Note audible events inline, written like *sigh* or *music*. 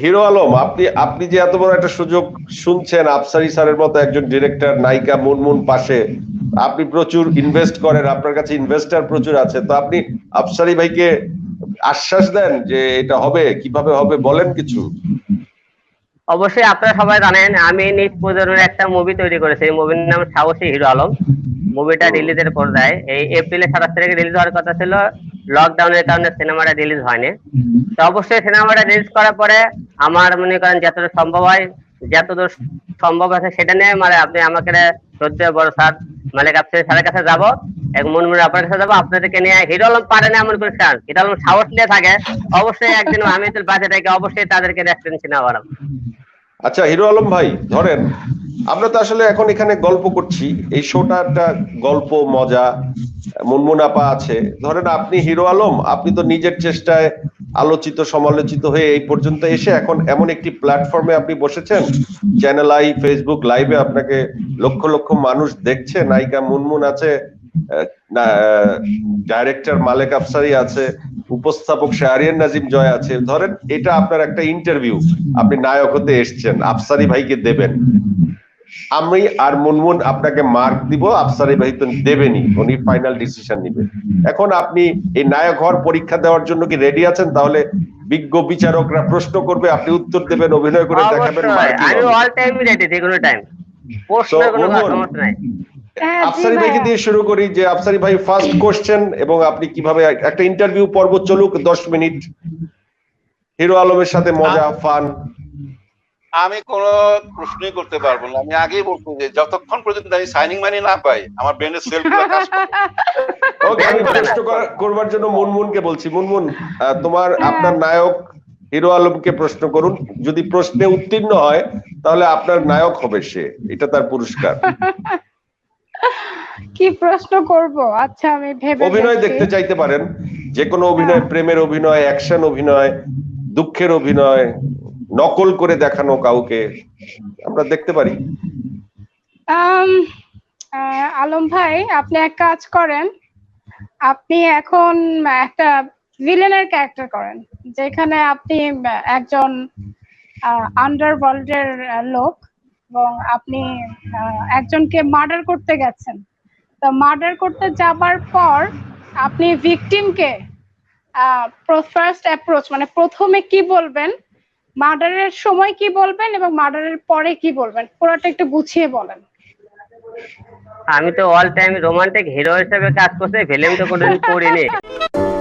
Hero Alam আপনি আপনি যে এত বড় একটা সুযোগ শুনছেন আফসারি স্যারের মতো একজন ডিরেক্টর নায়িকা মুনমুন পাশে আপনি প্রচুর ইনভেস্ট করেন আপনার কাছে ইনভেস্টার প্রচুর আছে তো আপনি আফসারি ভাইকে আশ্বাস দেন যে এটা হবে কীভাবে হবে বলেন কিছু। অবশ্যই আপনারা সবাই জানেন আমি নিজ প্রযোজনের একটা মুভি তৈরি করেছি এই মুভির নাম সাহসী হিরো আলম। মুভিটা রিলিজের পর্যায়ে এই এপ্রিলের সাতাশ তারিখে রিলিজ হওয়ার কথা ছিল লকডাউনের কারণে সিনেমাটা রিলিজ হয়নি। তো অবশ্যই সিনেমাটা রিলিজ করার পরে আমার মনে করেন যতদূর সম্ভব হয় যতদূর সম্ভব আছে সেটা নিয়ে মানে আপনি আমাকে সদ্য বড় স্যার মালিক আফসার স্যারের কাছে যাব এক মনমুন আপনার কাছে যাব আপনাদেরকে নিয়ে হিরো আলম পারে না এমন করে চান হিরো আলম সাহস নিয়ে থাকে অবশ্যই একদিন আমি তো বাজে থেকে অবশ্যই তাদেরকে রেস্টুরেন্ট বাড়াবো আচ্ছা হিরো আলম ভাই ধরেন আমরা তো আসলে এখন এখানে গল্প করছি। এই শোটা একটা গল্প, মজা, মুনমুনাপা আছে। ধরেন আপনি হিরো আলম, আপনি তো নিজের চেষ্টায় আলোচিত, সমালোচিত হয়ে এই পর্যন্ত এসে এখন এমন একটি প্ল্যাটফর্মে আপনি বসেছেন চ্যানেল আই ফেসবুক লাইভে আপনাকে লক্ষ লক্ষ মানুষ দেখছে, নায়িকা মুনমুন আছে ডাইরেক্টর মালেক আফসারি আছে, উপস্থাপক শাহরিয়ান নাজিম জয় আছে। ধরেন এটা আপনার একটা ইন্টারভিউ আপনি নায়ক হতে এসছেন, আফসারি ভাইকে দেবেন। আমি আর মুনমুন আপনাকে মার্ক দিব আফসারি ভাই তো দেবেনি উনি ফাইনাল ডিসিশন নিবে। এখন আপনি এই নায়ক হওয়ার পরীক্ষা দেওয়ার জন্য কি রেডি আছেন? তাহলে বিজ্ঞ বিচারকরা প্রশ্ন করবে আপনি উত্তর দেবেন অভিনয় করে দেখাবেন আমি অল টাইম রেডি যে কোনো টাইম প্রশ্নের কোনো সমস্যা নাই। হ্যাঁ, আফসারি ভাইকে দিয়ে শুরু করি যে আফসারি ভাই ফার্স্ট কোশ্চেন এবং আপনি কীভাবে একটা ইন্টারভিউ পর্ব চলুক দশ মিনিট। হিরো আলমের সাথে মজা ফান আমি কোন প্রশ্নই করতে পারব না। আমি আগেই বলছি যে যতক্ষণ পর্যন্ত আমি সাইনিং মানি না পাই আমার ব্রেনের সেল কাজ করে। ওকে আমি প্রশ্ন করা- করবার জন্য মুনমুনকে বলছি। মুনমুন আহ, তোমার আপনার নায়ক হিরো আলমকে প্রশ্ন করুন। যদি প্রশ্নে উত্তীর্ণ হয় তাহলে আপনার নায়ক হবে সে। এটা তার পুরস্কার। *laughs* কি প্রশ্ন করব? আচ্ছা আমি ভেবে অভিনয় দেখতে চাইতে পারেন। যে কোনো অভিনয় প্রেমের অভিনয় অ্যাকশন অভিনয় দুঃখের অভিনয় নকল করে দেখানো কাউকে আমরা দেখতে পারি। আলম ভাই, আপনি এক কাজ করেন। আপনি এখন একটা ভিলেনের ক্যারেক্টার করেন, যেখানে আপনি একজন আন্ডারওয়ার্ল্ডের লোক এবং আপনি একজনকে মার্ডার করতে গেছেন। তো মার্ডার করতে যাবার পর আপনি ভিকটিমকে ফার্স্ট অ্যাপ্রোচ মানে প্রথমে কি বলবেন? মার্ডারের সময় কি বলবেন এবং মার্ডারের পরে কি বলবেন? পুরোটা একটু গুছিয়ে বলেন। আমি তো অল টাইম রোমান্টিক হিরো হিসেবে কাজ করছি ফিল্ম তো কোনোদিন করিনি। *laughs*